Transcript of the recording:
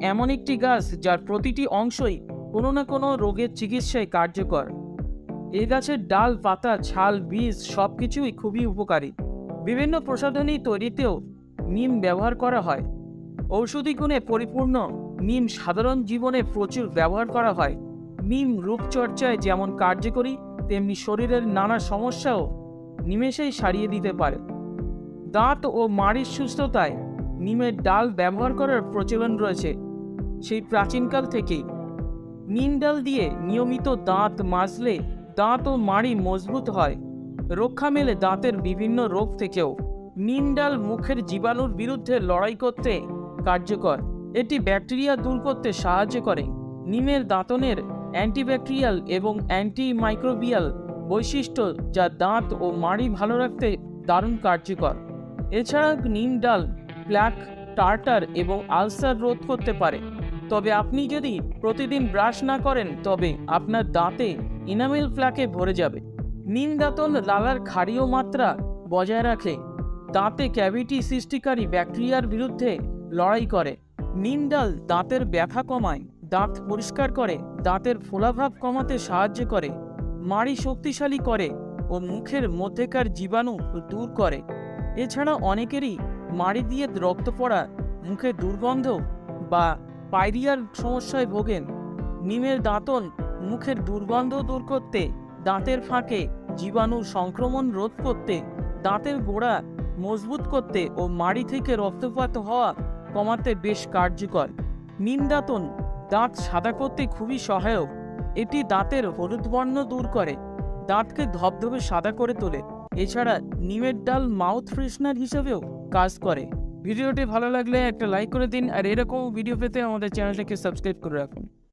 এমন একটি গাছ যার প্রতিটি অংশই কোনো না কোনো রোগের চিকিৎসায় কার্যকর। এই গাছের ডাল, পাতা, ছাল, বীজ সব কিছুই খুবই উপকারী। বিভিন্ন প্রসাধনী তৈরিতেও নিম ব্যবহার করা হয়। ঔষধি গুণে পরিপূর্ণ নিম সাধারণ জীবনে প্রচুর ব্যবহার করা হয়। নিম রূপচর্চায় যেমন কার্যকরী, তেমনি শরীরের নানা সমস্যাও নিমেষেই সারিয়ে দিতে পারে। দাঁত ও মাড়ির সুস্থতায় নিমের ডাল ব্যবহার করার প্রচলন রয়েছে। সেই প্রাচীনকাল থেকেই। নিম ডাল দিয়ে নিয়মিত দাঁত মাজলে দাঁত ও মাড়ি মজবুত হয়। রক্ষা মেলে দাঁতের বিভিন্ন রোগ থেকেও। নিম ডাল মুখের জীবাণুর বিরুদ্ধে লড়াই করতে কার্যকর। এটি ব্যাকটেরিয়া দূর করতে সাহায্য করে। নিমের দাঁতনের অ্যান্টিব্যাকটেরিয়াল এবং অ্যান্টিমাইক্রোবিয়াল বৈশিষ্ট্য যা দাঁত ও মাড়ি ভালো রাখতে দারুণ কার্যকর। এছাড়া নিম ডাল প্ল্যাক টার্টার এবং আলসার রোধ করতে পারে। তবে আপনি যদি প্রতিদিন ব্রাশ না করেন, তবে আপনার দাঁতে ইনামেল প্লাকে ভরে যাবে। নিম দাঁতন লালার ক্ষারীয় মাত্রা বজায় রাখে। দাঁতে ক্যাভিটি সৃষ্টিকারী ব্যাকটেরিয়ার বিরুদ্ধে লড়াই করে। নিম ডাল দাঁতের ব্যথা কমায়, দাঁত পরিষ্কার করে, দাঁতের ফোলাভাব কমাতে সাহায্য করে, মাড়ি শক্তিশালী করে ও মুখের মধ্যেকার জীবাণু দূর করে। এছাড়া অনেকেরই মাড়ি দিয়ে রক্ত পড়া, মুখে দুর্গন্ধ বা পাইরিয়ার সমস্যায় ভোগেন। নিমের দাঁতন মুখের দুর্গন্ধ দূর করতে, দাঁতের ফাঁকে জীবাণু সংক্রমণ রোধ করতে, দাঁতের গোড়া মজবুত করতে ও মাড়ি থেকে রক্তপাত হওয়া কমাতে বেশ কার্যকর। নিম দাঁতন দাঁত সাদা করতে খুবই সহায়ক। এটি দাঁতের হলুদ বর্ণ দূর করে, দাঁতকে ধবধবে সাদা করে তোলে। এছাড়া নিমের ডাল মাউথ ফ্রেশনার হিসেবেও কাজ করে। ভিডিওটি ভালো লাগলে একটা লাইক করে দিন আর এরকম ভিডিও পেতে আমাদের চ্যানেলটাকে সাবস্ক্রাইব করে রাখুন।